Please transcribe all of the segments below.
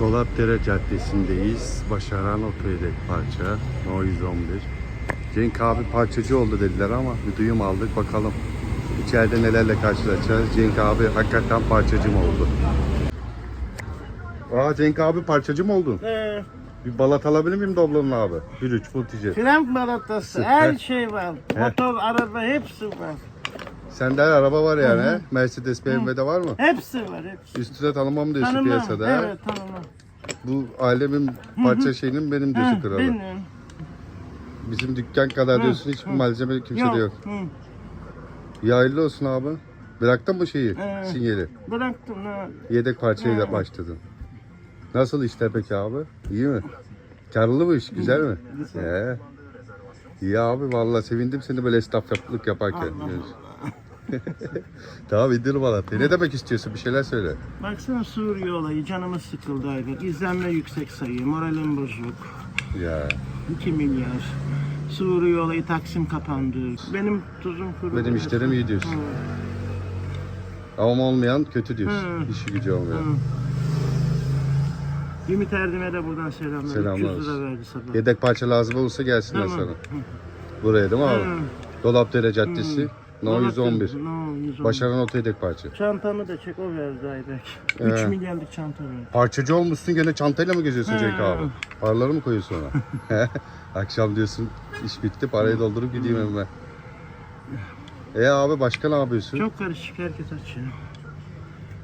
Dolapdere Caddesi'ndeyiz. Başaran Otoyedek parça. No 111. Cenk abi parçacı oldu dediler ama bir duyum aldık bakalım. İçeride nelerle karşılaşacağız. Cenk abi hakikaten parçacı mı oldu? Aa Cenk abi parçacı mı oldun? Ee, Bir balat alabilir miyim Doblo'nun abi? Bir üç multijet. Frenk balatası, her şey var. Motor, araba hepsi var. Sende her araba var yani he? Mercedes BMW'de var mı? Hepsi var, hepsi. Üstüne tanımam diyorsun Tanımam, piyasada. evet tanımam. Bu alemin parça şeyinin benim diyorsun Ha, kralı. benim. Bizim dükkan kadar Hı, diyorsun hiçbir hı. malzeme kimsede yok. Yok, hı, Ya hayırlı olsun abi. Bıraktın mı şeyi, Evet. sinyali? bıraktım. Ha. Yedek parçayla Hı. başladın. Nasıl işler peki abi? İyi mi? Karlı mı iş? Güzel mi? Ee, İyi abi vallahi sevindim seni böyle esnaflık yaparken. Allah tamam indir bana. Ne demek istiyorsun? Bir şeyler söyle. Baksana Suriye olayı, canımız sıkıldı Aybek. İzlenme yüksek sayı, moralim bozuk. Ya 2 milyar. Suriye olayı Taksim kapandı. Benim tuzum kuru. benim işlerim iyi diyorsun. Hı, Ama olmayan kötü diyorsun. Hı. İşi gücü olmuyor. hı. Ümit Erdem'e de buradan selamlar. Selamlar 300 lira verdi sabah. Yedek parça lazım olursa gelsinler Tamam. sana. Buraya değil mi abi? Hı. Dolapdere Caddesi. No Dolapdere- 111. No 111. Başaran oto yedek parça. Çantamı da çek o verdi Aybek. He. 3 milyarlık çanta verdi. Parçacı olmuşsun gene çantayla mı geziyorsun He. Cenk abi? Paraları mı koyuyorsun ona? Akşam diyorsun iş bitti parayı doldurup gideyim evime. E abi başka ne yapıyorsun? Çok karışık herkes açıyor.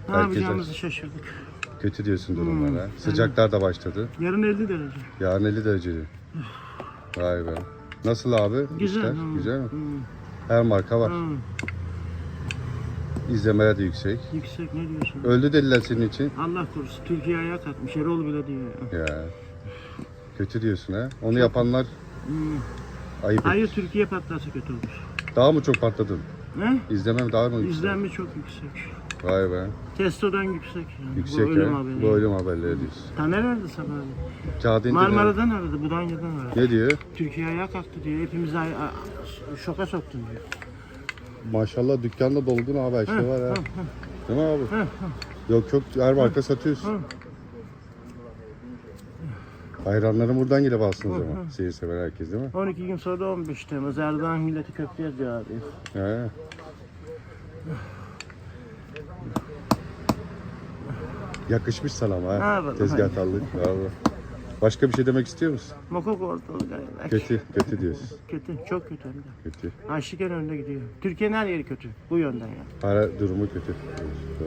Ne Herkes yapacağımızı şaşırdık. Kötü diyorsun Hmm. durumlara. Sıcaklar da başladı. Yarın 50 derece. Yarın 50 dereceli. Vay be. Nasıl abi? Güzel. işler? hı, Güzel mi? hı, Her marka var. hı. İzlemeler de yüksek. Yüksek ne diyorsun? Öldü dediler senin için. Allah korusun Türkiye ayağa kalkmış. Erol bile diyor. ya. Ya. Kötü diyorsun ha. Onu yapanlar Hmm. ayıp. Etmiş. Türkiye patlasa kötü olur. Daha mı çok patladın? Ne? İzlemem daha mı yüksek? İzlenme çok yüksek. Vay be. Testodan yüksek. Yani. Yüksek Bu ölüm ya. haberi. Bu ölüm haberleri diyorsun. Taner aradı sabah. Kağıdı indir. Marmara'dan aradı, Budanya'dan aradı. Ne diyor? Türkiye ayağa kalktı diyor. Hepimizi ay- a- şoka soktun diyor. Maşallah dükkanda dolgun abi her şey var ha. Değil mi abi? Yok çok her marka satıyorsun. Hı. Hayranların buradan gelip alsın o zaman. Seyir sever herkes değil mi? 12 gün sonra da 15 Temmuz. Erdoğan milleti köfteye çağırıyor. He. Yakışmış sana ama ha. yapalım, Tezgahtarlık. Vallahi. Başka bir şey demek istiyor musun? Mokok ortalık galiba. Kötü, kötü diyorsun. Kötü, çok kötü hem de. Kötü. Aşiken önde gidiyor. Türkiye'nin her yeri kötü. Bu yönden yani. Para durumu kötü.